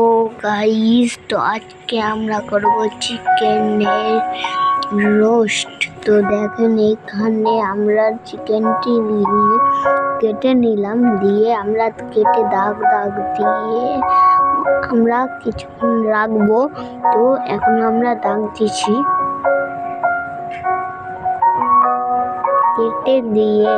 ও guys তো আজকে আমরা করব চিকেনের রোস্ট তো দেখেন, এখানে আমরা চিকেনটি নিয়ে কেটে নিলাম, দিয়ে আমরা কেটে দাগ দাগ দিয়ে আমরা কিছুক্ষণ রাখব। তো এখন আমরা দাগ দিচ্ছি। কেটে দিয়ে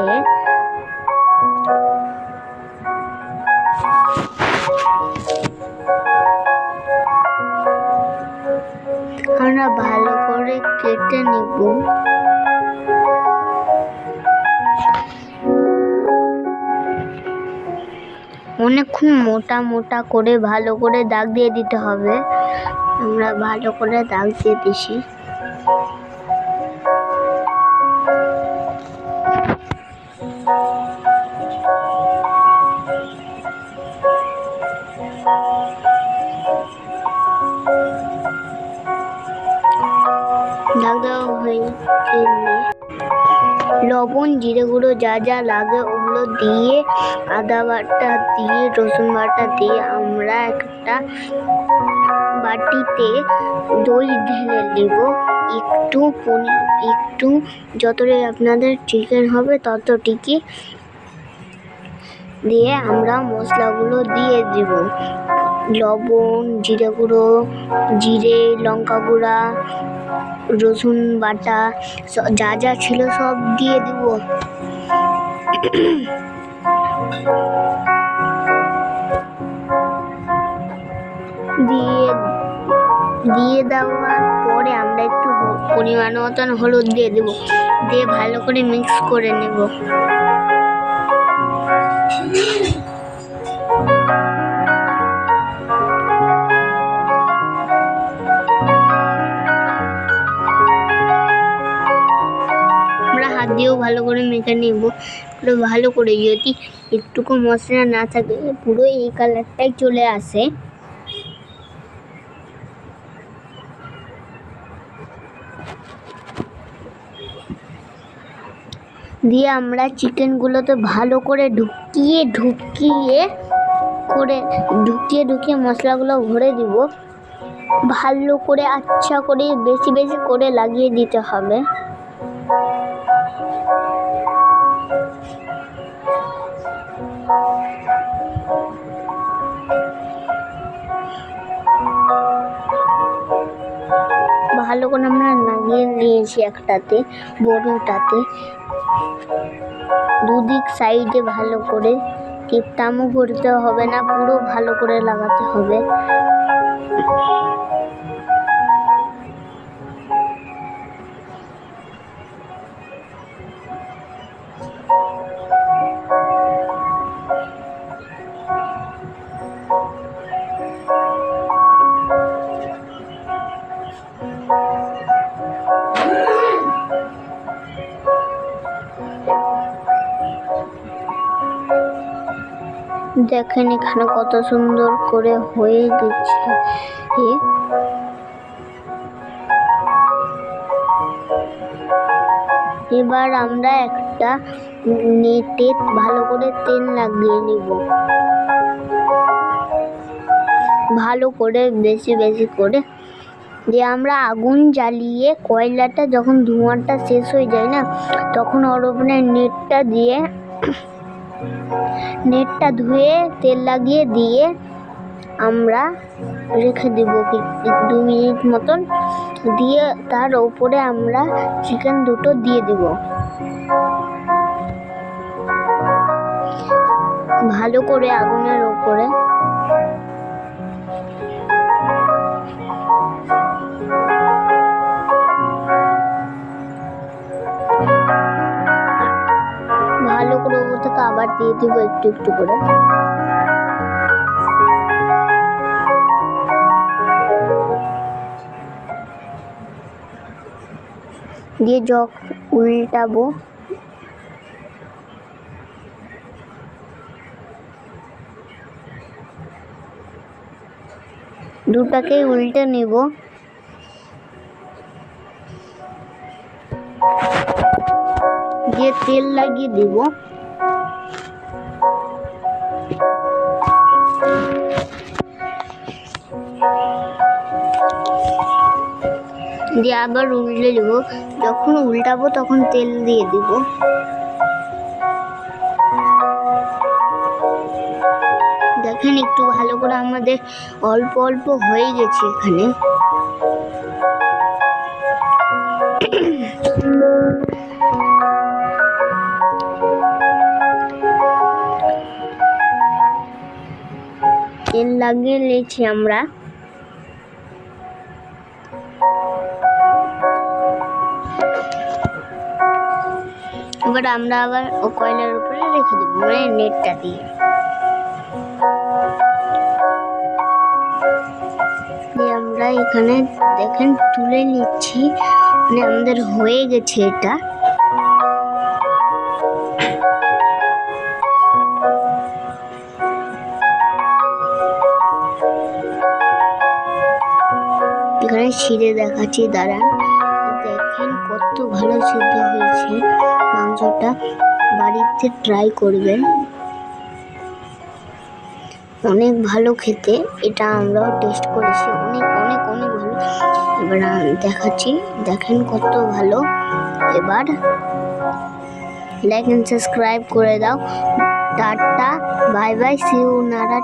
আমরা ভালো করে কেটে নিব। অনেকক্ষণ মোটা মোটা করে ভালো করে দাগ দিয়ে দিতে হবে। আমরা ভালো করে দাগ দিয়ে দিছি। দাগ দেওয়া হয়ে লবণ, জিরে গুঁড়ো, যা যা লাগে ওগুলো দিয়ে, আদা বাটা দিয়ে, রসুন বাটা দিয়ে আমরা একটা বাটিতে দই ঢেলে দেব একটু পনি- একটু যতটাই আপনাদের চিকেন হবে ততটিকে দিয়ে আমরা মশলাগুলো দিয়ে দেব। লবণ, জিরে গুঁড়ো, জিরে, লঙ্কা গুঁড়া রসুন বাটা যা যা ছিল সব দিয়ে দিব। দিয়ে দিয়ে দেওয়ার পরে আমরা একটু পরিমাণ মতন হলুদ দিয়ে দেব। দিয়ে ভালো করে মিক্স করে নেব। করে নেব। পুরো ভালো করে যদি একটুকু মশলা না থাকে, পুরো এই কালারটাই চলে আসে। দিয়ে আমরা চিকেনগুলোতে ভালো করে ঢুকিয়ে ঢুকিয়ে করে, ঢুকিয়ে ঢুকিয়ে মশলাগুলো ভরে দিব। ভালো করে আচ্ছা করে বেশি বেশি করে লাগিয়ে দিতে হবে। লাগিয়ে নিয়েছি একটাতে, বড়টাতে। দুদিক সাইডে ভালো করে টিপটামও করতে হবে না, পুরো ভালো করে লাগাতে হবে। দেখেন এখানে কত সুন্দর করে হয়ে গেছে। এবার আমরা একটা নেটে ভালো করে তেল লাগিয়ে নিব। ভালো করে বেশি বেশি করে। দিয়ে আমরা আগুন জ্বালিয়ে কয়লাটা যখন ধোঁয়াটা শেষ হয়ে যায় না, তখন ওর নেটটা দিয়ে নেটটা ধুয়ে তেল লাগিয়ে দিয়ে আমরা রেখে দেবো দু মিনিট মতন। দিয়ে তার ওপরে আমরা চিকেন দুটো দিয়ে দেব। ভালো করে আগুনের ওপরে। দিয়ে দিব একটু একটু করে। দিয়ে যখন উল্টাবো। দুটাকেই উল্টে নেব। দিয়ে তেল লাগিয়ে দেব। দিয়ে আবার উল্টে দেব। যখন উল্টাবো তখন তেল দিয়ে দিব। দেখেন একটু ভালো করে আমাদের অল্প অল্প হয়ে গেছে এখানে। তেল লাগিয়ে নিয়েছি আমরা। এবার আমরা আবার ও কয়লার উপরে রেখে দেবো মানে নেটটা দিয়ে। আমরা এখানে দেখেন তুলে নিচ্ছি মানে আমাদের হয়ে গেছে এটা। এখানে ছিঁড়ে দেখাচ্ছি, দাঁড়ান। দেখেন কত ভালো সিদ্ধ হয়েছে। মাংসটা বাড়িতে ট্রাই করবেন। অনেক ভালো খেতে, এটা আমরাও টেস্ট করেছি। অনেক অনেক অনেক ভালো। এবার দেখাচ্ছি। দেখেন কত ভালো। এবার লাইক এন্ড সাবস্ক্রাইব করে দাও। Tata bye bye see you নারা